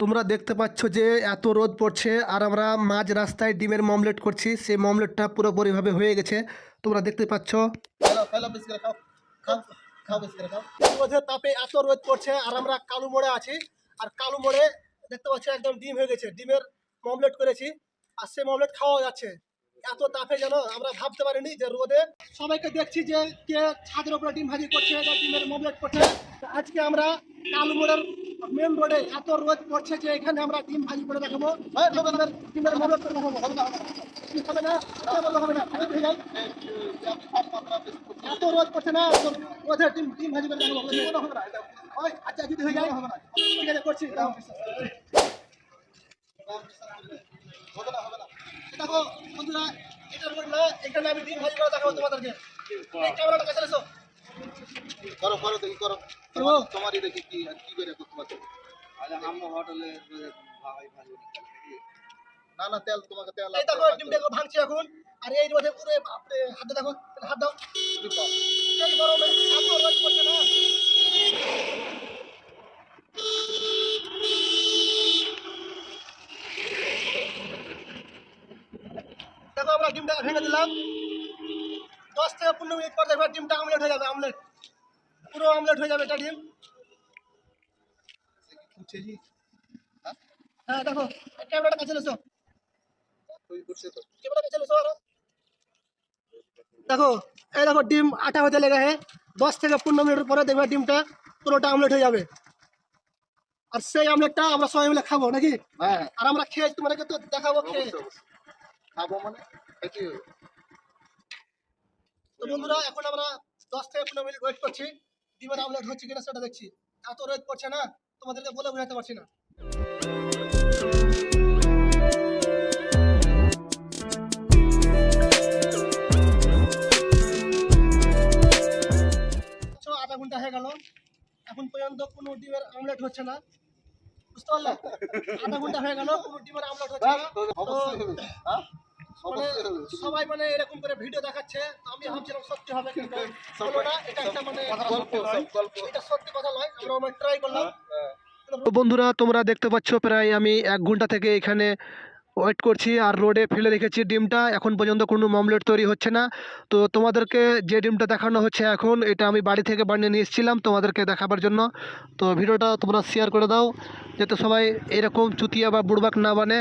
তোমরা দেখতে পাচ্ছ যে এত রোদ পড়ছে আর আমরা মাঝ রাস্তায় ডিমের মমলেট করছি, সেই মমলেটটা পুরোপুরিভাবে হয়ে গেছে। তোমরা দেখতে পাচ্ছ। রোদের তাপে এত রোদ পড়ছে আর আমরা কালু মোড়ে আছি। আর কালু মোড়ে দেখতে পাচ্ছ একদম ডিম হয়ে গেছে, ডিমের মমলেট করেছি। আর সেই মমলেট খাওয়া যাচ্ছে। এত তাপে যেন আমরা ভাবতে পারিনি যে রোদে সবাইকে দেখছি যে কে ছাদের উপরে ডিম ভাজি করছে ডিমের মমলেট করছে। আজকে আমরা কালু মোড়ের মেন রোডে এত রোদ পড়ছে যে এখানে আমরা ডিম ভাজি করে দেখাবো। ডিমের দেখাবো। হবে না, হবে যাই। এত রোদ পড়ছে না তো ডিম ডিম ভাজি করে দেখাবো। আচ্ছা যদি হয়ে যায় করছি। দেখো, বন্ধুরা এটার উপর না, এখানে আমি ডিম ভাজি করে দেখাবো তোমাদেরকে। ক্যামেরাটা কাছে এসো করো করো দেখি করো? তোমারই দেখি কি কি বেরে করতে পারছ? আচ্ছা আমরা হোটেলে ভাই ভাই না না তেল তোমাকে তেল এই দেখো ডিমটা দেখো ভাঙছি এখন। আর এই রোদে পুরো বাপরে হাতে দেখো হাত দাও। এই গরমে এত রোদ পড়ছে না। দেখো আমরা ডিমটা ভেঙে দিলাম। দশ থেকে পনেরো মিনিট পর দেখবে ডিমটা আমলেট হয়ে যাবে আমলেট পুরো আমলেট হয়ে যাবে এটা ডিম হ্যাঁ দেখো ক্যামেরাটা কাছে এসো ক্যামেরা কাছে এসো আরও। দেখো এই দেখো ডিম আটা হতে লেগে হে দশ থেকে পনেরো মিনিটের পরে দেখবে ডিমটা পুরোটা আমলেট হয়ে যাবে আর সেই আমলেটটা আমরা সবাই মিলে খাব নাকি হ্যাঁ আর আমরা খেয়ে তোমাদেরকে তো দেখাবো খেয়ে অবশ্যই অবশ্যই খাব মানে খাইতে হবে। তো বন্ধুরা এখন আমরা দশ থেকে পনেরো মিনিট ওয়েট করছি ডিমের আমলেট হচ্ছে কিনা সেটা দেখছি। এত রোদ পড়ছে না তোমাদেরকে বলে বোঝাতে পারছি না। আধা ঘণ্টা হয়ে গেল এখন পর্যন্ত কোনো ডিমের আমলেট হচ্ছে না। বুঝতে পারলে? আধা ঘণ্টা হয়ে গেল কোনো ডিমের আমলেট হচ্ছে না। মানে সবাই মানে এরকম করে ভিডিও দেখাচ্ছে আমি ভাবছিলাম সত্যি হবে কিন্তু হলো না এটা একটা মানে গল্প সব গল্প। এটা সত্যি কথা নয় আমরা আমার ট্রাই করলাম। হ্যাঁ। তো বন্ধুরা তোমরা দেখতে পাচ্ছ প্রায় আমি এক ঘণ্টা থেকে এখানে ওয়েট করছি আর রোডে ফেলে রেখেছি ডিমটা। এখন পর্যন্ত কোনো মমলেট তৈরি হচ্ছে না। তো তোমাদেরকে যে ডিমটা দেখানো হচ্ছে এখন এটা আমি বাড়ি থেকে বানিয়ে নিয়ে এসেছিলাম তোমাদেরকে দেখাবার জন্য। তো ভিডিওটা তোমরা শেয়ার করে দাও যাতে সবাই এরকম চুতিয়া বা বুড়বাক না বানে।